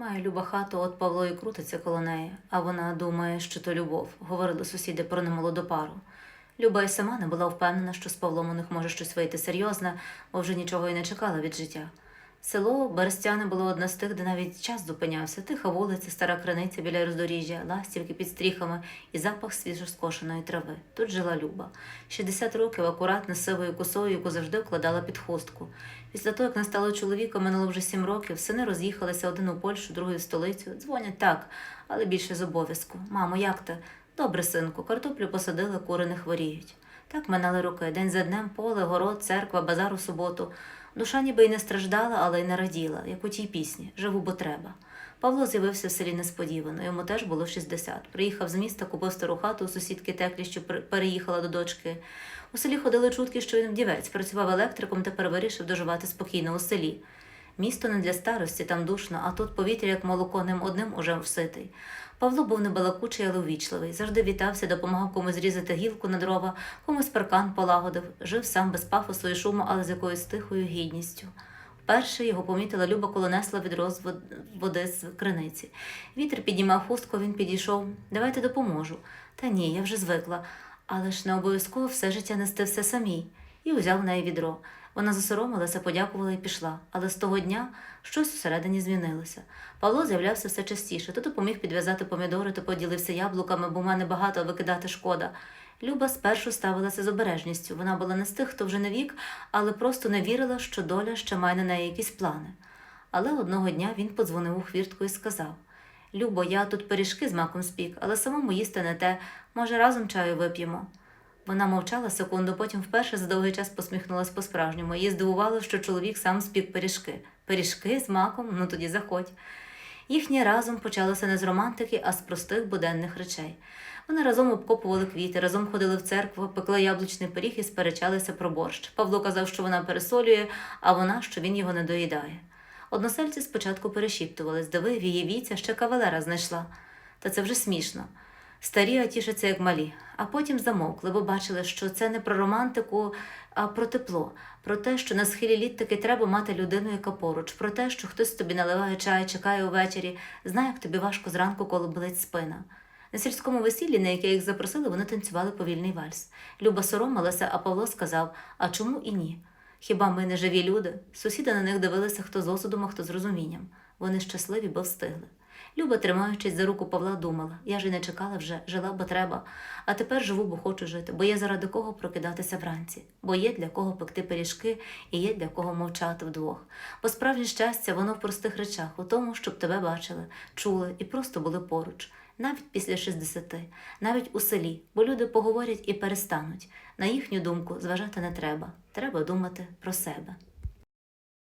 Має люба хату, от Павло і крутиться коло неї, а вона думає, що то любов, говорили сусіди про немолоду пару. Люба й сама не була впевнена, що з Павлом у них може щось вийти серйозне, бо вже нічого й не чекала від життя. Село Берестяне було одне з тих, де навіть час зупинявся. Тиха вулиця, стара криниця біля роздоріжжя, ластівки під стріхами і запах свіжоскошеної трави. Тут жила Люба. 60 років акуратно сивою косою, яку завжди вкладала під хустку. Після того, як не стало чоловіка, минуло вже сім років, сини роз'їхалися один у Польщу, другий в столицю. Дзвонять так, але більше з обов'язку. Мамо, як ти? Добре, синку, картоплю посадили, кури не хворіють. Так минали роки, день за днем, поле, город, церква, базар у суботу. Душа ніби й не страждала, але й не раділа, як у тій пісні Живу, бо треба. Павло з'явився в селі несподівано, йому теж було 60. Приїхав з міста, купив стару хату у сусідки Теклі, що переїхала до дочки. У селі ходили чутки, що він вдівець, працював електриком, тепер вирішив доживати спокійно у селі. Місто не для старості, там душно, а тут повітря, як молоко, ним одним уже вситий. Павло був не балакучий, але увічливий. Завжди вітався, допомагав комусь зрізати гілку на дрова, комусь паркан полагодив, жив сам без пафосу і шуму, але з якоюсь тихою гідністю. Вперше його помітила Люба, коли несла відро з води з криниці. Вітер піднімав хустку, він підійшов. Давайте допоможу. Та ні, я вже звикла. Але ж не обов'язково все життя нести все самій. І узяв в неї відро. Вона засоромилася, подякувала і пішла. Але з того дня щось всередині змінилося. Павло з'являвся все частіше. То допоміг підв'язати помідори, то поділився яблуками, бо в мене багато, викидати шкода. Люба спершу ставилася з обережністю. Вона була не з тих, хто вже не вік, але просто не вірила, що доля ще має на неї якісь плани. Але одного дня він подзвонив у хвіртку і сказав: Любо, я тут пиріжки з маком спік, але самому їсти не те. Може, разом чаю вип'ємо. Вона мовчала секунду, потім вперше за довгий час посміхнулася по-справжньому. Її здивувало, що чоловік сам спік пиріжки. Пиріжки з маком? Ну тоді заходь. Їхнє разом почалося не з романтики, а з простих буденних речей. Вони разом обкопували квіти, разом ходили в церкву, пекли яблучний пиріг і сперечалися про борщ. Павло казав, що вона пересолює, а вона, що він його не доїдає. Односельці спочатку перешіптували, здивив її віця, ще кавалера знайшла. Та це вже смішно. Старі а тішаться, як малі, а потім замовкли, бо бачили, що це не про романтику, а про тепло, про те, що на схилі літ таки треба мати людину, яка поруч, про те, що хтось тобі наливає чай, чекає увечері, знає, як тобі важко зранку, коли болить спина. На сільському весіллі, на яке їх запросили, вони танцювали повільний вальс. Люба соромилася, а Павло сказав: А чому і ні? Хіба ми не живі люди? Сусіди на них дивилися хто з осудом, а хто з розумінням. Вони щасливі, бо встигли. Люба, тримаючись за руку Павла, думала: я ж і не чекала вже, жила, бо треба. А тепер живу, бо хочу жити, бо є заради кого прокидатися вранці, бо є для кого пекти пиріжки і є для кого мовчати вдвох. Бо справжнє щастя, воно в простих речах, у тому, щоб тебе бачили, чули і просто були поруч. Навіть після 60, навіть у селі, бо люди поговорять і перестануть. На їхню думку зважати не треба. Треба думати про себе.